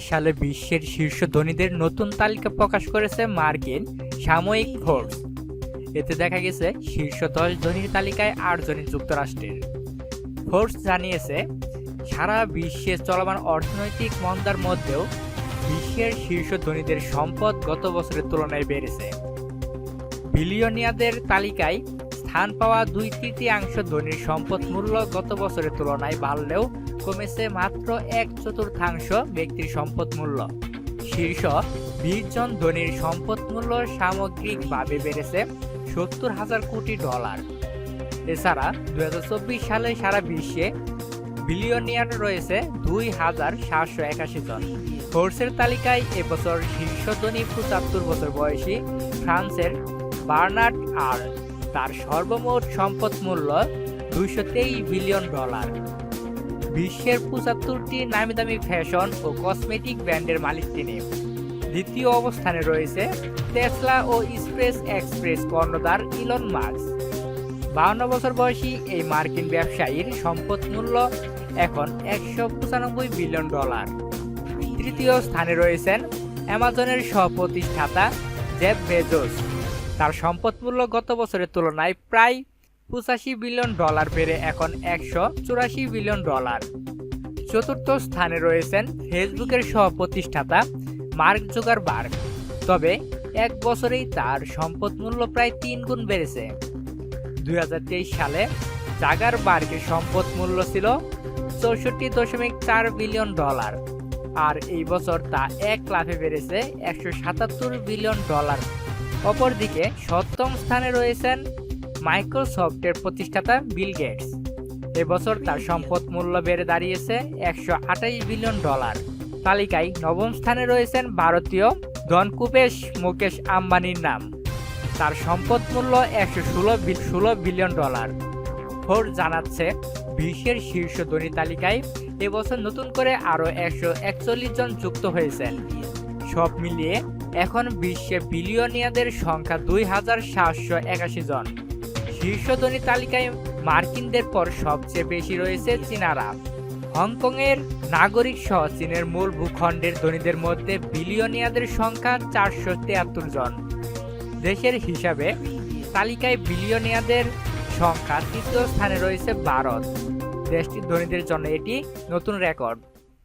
সালে বিশ্বের শীর্ষ ধনীদের নতুন তালিকা প্রকাশ করেছে মার্কিন সাময়িক ফোর্বস। এতে দেখা গেছে, শীর্ষ দশ ধনীর তালিকায় আট জনই যুক্তরাষ্ট্রের। ফোর্বস জানিয়েছে, সারা বিশ্বে চলমান অর্থনৈতিক মন্দার মধ্যেও বিশ্বের শীর্ষ ধনীদের সম্পদ গত বছরের তুলনায় বেড়েছে। বিলিয়নিয়াদের তালিকায় স্থান পাওয়া দুই তৃতীয়াংশ ধনীর সম্পদ মূল্য গত বছরের তুলনায় বাড়লেও কমেছে মাত্র এক চতুর্থাংশ ব্যক্তির সম্পদ মূল্য। শীর্ষ বিশ জন ধনীর সম্পদ মূল্য সামগ্রিকভাবে বেড়েছে সত্তর হাজার কোটি ডলার। এছাড়া দুই হাজার চব্বিশ সালে সারা বিশ্বে বিলিয়নিয়ার রয়েছে দুই হাজার সাতশো একাশি জন। ফোর্সের তালিকায় এবছর শীর্ষ ধনী পঁচাত্তর বছর বয়সী ফ্রান্সের বার্নার্ড আর তার সর্বমোট সম্পদ মূল্য দুইশো তেইশ বিলিয়ন ডলার। বিশ্বের পঁচাত্তরটি নামি দামি ফ্যাশন ও কসমেটিক ব্র্যান্ডের মালিক তিনি। দ্বিতীয় অবস্থানে রয়েছে টেসলা ও স্পেস এক্সপ্রেস কর্ণধার ইলন মার্কস বাউন্ন বছর বয়সী এই মার্কিন ব্যবসায়ীর সম্পদ মূল্য এখন একশো পঁচানব্বই বিলিয়ন ডলার। তৃতীয় স্থানে রয়েছেন অ্যামাজনের সহ-প্রতিষ্ঠাতা জেফ বেজোস। তার সম্পদ মূল্য গত বছরের তুলনায় প্রায় পঁচাশি বিলিয়ন ডলার বেড়ে এখন একশো চুরাশি বিলিয়ন ডলার। চতুর্থ স্থানে রয়েছেন ফেসবুকের সহ-প্রতিষ্ঠাতা মার্ক জুগারবার্গ। তবে এক বছরেই তার সম্পদ মূল্য প্রায় তিন গুণ বেড়েছে। দুই হাজার তেইশ সালে জাগার জাগারবার্গের সম্পদ মূল্য ছিল চৌষট্টি দশমিক চার বিলিয়ন ডলার আর এই বছর তা এক লাফে বেড়েছে একশো সাতাত্তর বিলিয়ন ডলার। অপরদিকে সপ্তম স্থানে রয়েছেন মাইক্রোসফটের প্রতিষ্ঠাতা বিল গেটস। এবছর তার সম্পদ মূল্য বেড়ে দাঁড়িয়েছে একশো বিলিয়ন ডলার। তালিকায় নবম স্থানে রয়েছেন ভারতীয় ধনকুপেশ মুকেশ আম্বানির নাম। তার সম্পদ মূল্য একশো ষোলো ষোলো বিলিয়ন ডলার। ফোর জানাচ্ছে, বিশ্বের শীর্ষ ধনী তালিকায় এবছর নতুন করে আরও একশো একচল্লিশ জন যুক্ত হয়েছেন। সব মিলিয়ে এখন বিশ্বে বিলিয়নিয়াদের সংখ্যা দুই হাজার সাতশো একাশি জন। শীর্ষ ধনী তালিকায় মার্কিনদের পর সবচেয়ে বেশি রয়েছে চীনারা। হংকংয়ের নাগরিক সহ চীনের মূল ভূখণ্ডের ধনীদের মধ্যে বিলিয়নিয়াদের সংখ্যা চারশো তিয়াত্তর জন। দেশের হিসাবে তালিকায় বিলিয়নিয়াদের সংখ্যা তৃতীয় স্থানে রয়েছে ভারত। দেশটির ধনীদের জন্য এটি নতুন রেকর্ড।